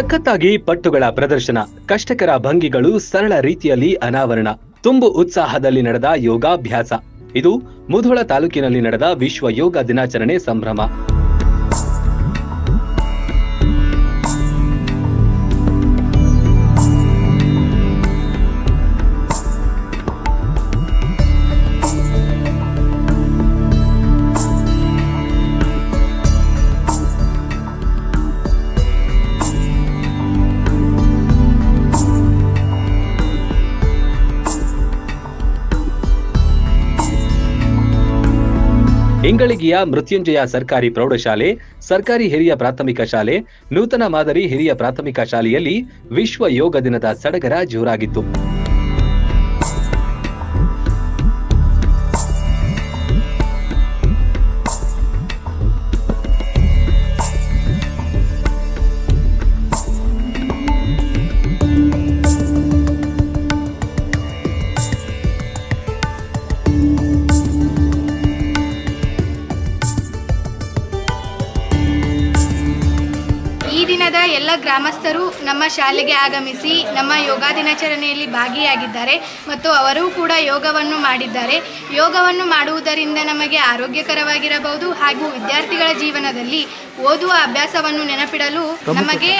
ಸಖತ್ತಾಗಿ ಪಟ್ಟುಗಳ ಪ್ರದರ್ಶನ. ಕಷ್ಟಕರ ಭಂಗಿಗಳು ಸರಳ ರೀತಿಯಲ್ಲಿ ಅನಾವರಣ. ತುಂಬು ಉತ್ಸಾಹದಲ್ಲಿ ನಡೆದ ಯೋಗಾಭ್ಯಾಸ. ಇದು ಮುಧೋಳ ತಾಲೂಕಿನಲ್ಲಿ ನಡೆದ ವಿಶ್ವ ಯೋಗ ದಿನಾಚರಣೆ ಸಂಭ್ರಮ. ಇಂಗಳಿಗೆಯ ಮೃತ್ಯುಂಜಯ ಸರ್ಕಾರಿ ಪ್ರೌಢಶಾಲೆ, ಸರ್ಕಾರಿ ಹಿರಿಯ ಪ್ರಾಥಮಿಕ ಶಾಲೆ, ನೂತನ ಮಾದರಿ ಹಿರಿಯ ಪ್ರಾಥಮಿಕ ಶಾಲೆಯಲ್ಲಿ ವಿಶ್ವ ಯೋಗ ದಿನದ ಸಡಗರ ಜೋರಾಗಿತ್ತು. ದಿನದ ಎಲ್ಲ ಗ್ರಾಮಸ್ಥರು ನಮ್ಮ ಶಾಲೆಗೆ ಆಗಮಿಸಿ ನಮ್ಮ ಯೋಗ ದಿನಾಚರಣೆಯಲ್ಲಿ ಭಾಗಿಯಾಗಿದ್ದಾರೆ ಮತ್ತು ಅವರೂ ಕೂಡ ಯೋಗವನ್ನು ಮಾಡಿದ್ದಾರೆ. ಯೋಗವನ್ನು ಮಾಡುವುದರಿಂದ ನಮಗೆ ಆರೋಗ್ಯಕರವಾಗಿರಬಹುದು ಹಾಗೂ ವಿದ್ಯಾರ್ಥಿಗಳ ಜೀವನದಲ್ಲಿ ಓದುವ ಅಭ್ಯಾಸವನ್ನು ನೆನಪಿಡಲು ನಮಗೆ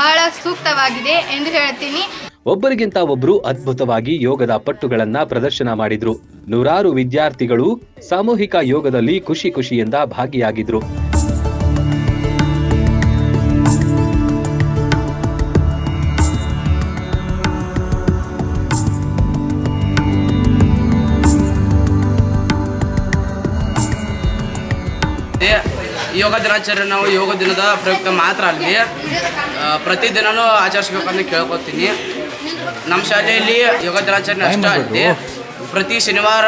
ಬಹಳ ಸೂಕ್ತವಾಗಿದೆ ಎಂದು ಹೇಳ್ತೀನಿ. ಒಬ್ಬರಿಗಿಂತ ಒಬ್ಬರು ಅದ್ಭುತವಾಗಿ ಯೋಗದ ಪಟ್ಟುಗಳನ್ನ ಪ್ರದರ್ಶನ ಮಾಡಿದ್ರು. ನೂರಾರು ವಿದ್ಯಾರ್ಥಿಗಳು ಸಾಮೂಹಿಕ ಯೋಗದಲ್ಲಿ ಖುಷಿ ಖುಷಿಯಿಂದ ಭಾಗಿಯಾಗಿದ್ರು. ಯೋಗ ದಿನಾಚರಣೆ ನಾವು ಯೋಗ ದಿನದ ಪ್ರಯುಕ್ತ ಮಾತ್ರ ಅಲ್ಲಿ. ಆ, ಪ್ರತಿದಿನನೂ ಆಚರಿಸ್ಬೇಕಂತ ಕೇಳ್ಕೊತೀನಿ. ನಮ್ಮ ಶಾಲೆಯಲ್ಲಿ ಯೋಗ ದಿನಾಚರಣೆ ಅಷ್ಟೇ ಅಲ್ಲದೆ ಪ್ರತಿ ಶನಿವಾರ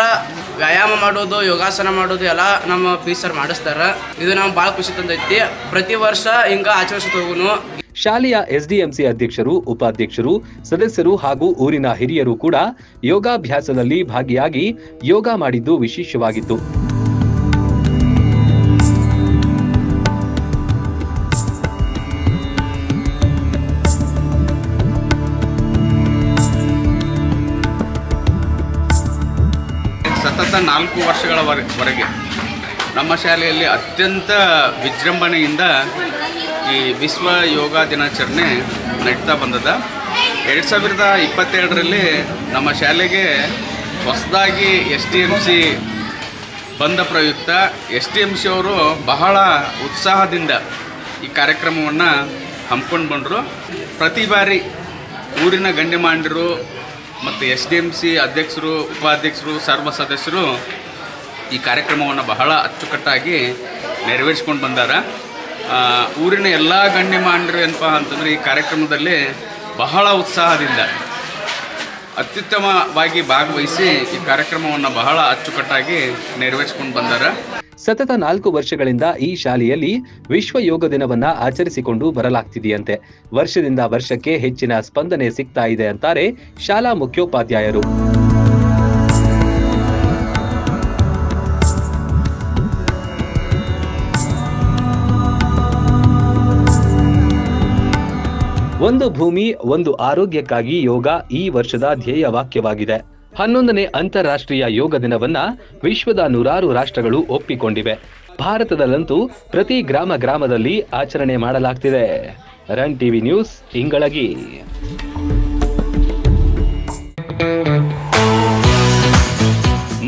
ವ್ಯಾಯಾಮ ಮಾಡೋದು ಯೋಗಾಸನ ಮಾಡೋದು ಎಲ್ಲ ನಮ್ಮ ಪಿ ಸರ್ ಮಾಡಿಸ್ತಾರೆ. ಇದು ನಮ್ಗೆ ಭಾಳ ಖುಷಿ ತಂದೈತಿ. ಪ್ರತಿ ವರ್ಷ ಹಿಂಗ ಆಚರಿಸ್ತಾ ಹೋಗುನು. ಶಾಲೆಯ ಎಸ್ಡಿಎಂಸಿ ಅಧ್ಯಕ್ಷರು ಉಪಾಧ್ಯಕ್ಷರು ಸದಸ್ಯರು ಹಾಗೂ ಊರಿನ ಹಿರಿಯರು ಕೂಡ ಯೋಗಾಭ್ಯಾಸದಲ್ಲಿ ಭಾಗಿಯಾಗಿ ಯೋಗ ಮಾಡಿದ್ದು ವಿಶೇಷವಾಗಿತ್ತು. ಸತತ ನಾಲ್ಕು ವರ್ಷಗಳವರೆಗೆ ನಮ್ಮ ಶಾಲೆಯಲ್ಲಿ ಅತ್ಯಂತ ವಿಜೃಂಭಣೆಯಿಂದ ಈ ವಿಶ್ವ ಯೋಗ ದಿನಾಚರಣೆ ನಡೀತಾ ಬಂದದ. ಎರಡು ಸಾವಿರದ ಇಪ್ಪತ್ತೆರಡರಲ್ಲಿ ನಮ್ಮ ಶಾಲೆಗೆ ಹೊಸದಾಗಿ ಎಸ್ ಟಿ ಎಂ ಸಿ ಬಂದ ಪ್ರಯುಕ್ತ ಎಸ್ ಟಿ ಎಂ ಸಿ ಅವರು ಬಹಳ ಉತ್ಸಾಹದಿಂದ ಈ ಕಾರ್ಯಕ್ರಮವನ್ನು ಹಮ್ಮಿಕೊಂಡು ಬಂದರು. ಪ್ರತಿ ಬಾರಿ ಊರಿನ ಗಣ್ಯಮಾನ್ಯರು ಮತ್ತು ಎಸ್ ಡಿ ಎಂ ಸಿ ಅಧ್ಯಕ್ಷರು, ಉಪಾಧ್ಯಕ್ಷರು, ಸರ್ವ ಸದಸ್ಯರು ಈ ಕಾರ್ಯಕ್ರಮವನ್ನು ಬಹಳ ಅಚ್ಚುಕಟ್ಟಾಗಿ ನೆರವೇರಿಸ್ಕೊಂಡು ಬಂದಾರ. ಊರಿನ ಎಲ್ಲ ಗಣ್ಯಮಾನ್ಯರು ಏನಪ್ಪ ಅಂತಂದರೆ ಈ ಕಾರ್ಯಕ್ರಮದಲ್ಲಿ ಬಹಳ ಉತ್ಸಾಹದಿಂದ ಅತ್ಯುತ್ತಮವಾಗಿ ಭಾಗವಹಿಸಿ ಈ ಕಾರ್ಯಕ್ರಮವನ್ನು ಬಹಳ ಅಚ್ಚುಕಟ್ಟಾಗಿ ನೆರವೇರಿಸಿಕೊಂಡು ಬಂದಾರ. ಸತತ ನಾಲ್ಕು ವರ್ಷಗಳಿಂದ ಈ ಶಾಲೆಯಲ್ಲಿ ವಿಶ್ವ ಯೋಗ ದಿನವನ್ನ ಆಚರಿಸಿಕೊಂಡು ಬರಲಾಗ್ತಿದೆಯಂತೆ. ವರ್ಷದಿಂದ ವರ್ಷಕ್ಕೆ ಹೆಚ್ಚಿನ ಸ್ಪಂದನೆ ಸಿಗ್ತಾ ಇದೆ ಅಂತಾರೆ ಶಾಲಾ ಮುಖ್ಯೋಪಾಧ್ಯಾಯರು. ಒಂದು ಭೂಮಿ, ಒಂದು ಆರೋಗ್ಯಕ್ಕಾಗಿ ಯೋಗ ಈ ವರ್ಷದ ಧ್ಯೇಯ ವಾಕ್ಯವಾಗಿದೆ. ಹನ್ನೊಂದನೇ ಅಂತಾರಾಷ್ಟ್ರೀಯ ಯೋಗ ದಿನವನ್ನ ವಿಶ್ವದ ನೂರಾರು ರಾಷ್ಟ್ರಗಳು ಒಪ್ಪಿಕೊಂಡಿವೆ. ಭಾರತದಲ್ಲಂತೂ ಪ್ರತಿ ಗ್ರಾಮ ಗ್ರಾಮದಲ್ಲಿ ಆಚರಣೆ ಮಾಡಲಾಗ್ತಿದೆ. Run TV news, Ingalagi.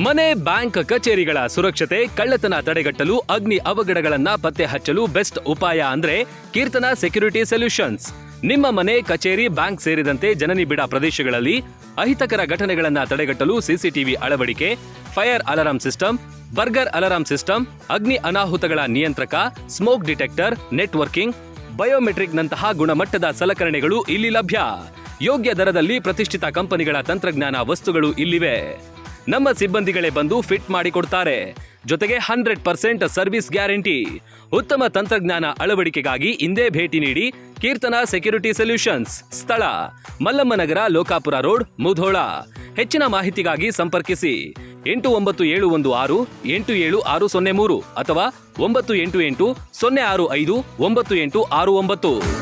ಮನೆ, ಬ್ಯಾಂಕ್, ಕಚೇರಿಗಳ ಸುರಕ್ಷತೆ, ಕಳ್ಳತನ ತಡೆಗಟ್ಟಲು, ಅಗ್ನಿ ಅವಘಡಗಳನ್ನ ಪತ್ತೆ ಹಚ್ಚಲು ಬೆಸ್ಟ್ ಉಪಾಯ ಅಂದ್ರೆ ಕೀರ್ತನ ಸೆಕ್ಯೂರಿಟಿ ಸೊಲ್ಯೂಷನ್ಸ್. ನಿಮ್ಮ ಮನೆ, ಕಚೇರಿ, ಬ್ಯಾಂಕ್ ಸೇರಿದಂತೆ ಜನನಿಬಿಡ ಪ್ರದೇಶಗಳಲ್ಲಿ ಅಹಿತಕರ ಘಟನೆಗಳನ್ನು ತಡೆಗಟ್ಟಲು ಸಿಸಿಟಿವಿ ಅಳವಡಿಕೆ, fire alarm system, burglar alarm system, ಅಗ್ನಿ ಅನಾಹುತಗಳ ನಿಯಂತ್ರಕ, ಸ್ಮೋಕ್ ಡಿಟೆಕ್ಟರ್, ನೆಟ್ವರ್ಕಿಂಗ್ ಬಯೋಮೆಟ್ರಿಕ್ ನಂತಹ ಗುಣಮಟ್ಟದ ಸಲಕರಣೆಗಳು ಇಲ್ಲಿ ಲಭ್ಯ. ಯೋಗ್ಯ ದರದಲ್ಲಿ ಪ್ರತಿಷ್ಠಿತ ಕಂಪನಿಗಳ ತಂತ್ರಜ್ಞಾನ ವಸ್ತುಗಳು ಇಲ್ಲಿವೆ. ನಮ್ಮ ಸಿಬ್ಬಂದಿಗಳೇ ಬಂದು ಫಿಟ್ ಮಾಡಿಕೊಡ್ತಾರೆ ಜೊತೆಗೆ ಹಂಡ್ರೆಡ್ ಪರ್ಸೆಂಟ್ ಸರ್ವಿಸ್ ಗ್ಯಾರಂಟಿ. ಉತ್ತಮ ತಂತ್ರಜ್ಞಾನ ಅಳವಡಿಕೆಗಾಗಿ ಇಂದೇ ಭೇಟಿ ನೀಡಿ ಕೀರ್ತನ ಸೆಕ್ಯೂರಿಟಿ ಸೊಲ್ಯೂಷನ್ಸ್, ಸ್ಥಳ, ಮಲ್ಲಮ್ಮನಗರ ಲೋಕಾಪುರ ರೋಡ್, ಮುಧೋಳ. ಹೆಚ್ಚಿನ ಮಾಹಿತಿಗಾಗಿ ಸಂಪರ್ಕಿಸಿ. ಎಂಟು ಒಂಬತ್ತು ಏಳು ಒಂದು ಆರು, ಎಂಟು ಏಳು ಆರು ಸೊನ್ನೆ ಮೂರು ಅಥವಾ ಒಂಬತ್ತು ಎಂಟು ಎಂಟು ಸೊನ್ನೆ ಆರು ಐದು, ಒಂಬತ್ತು ಎಂಟು ಆರು ಒಂಬತ್ತು.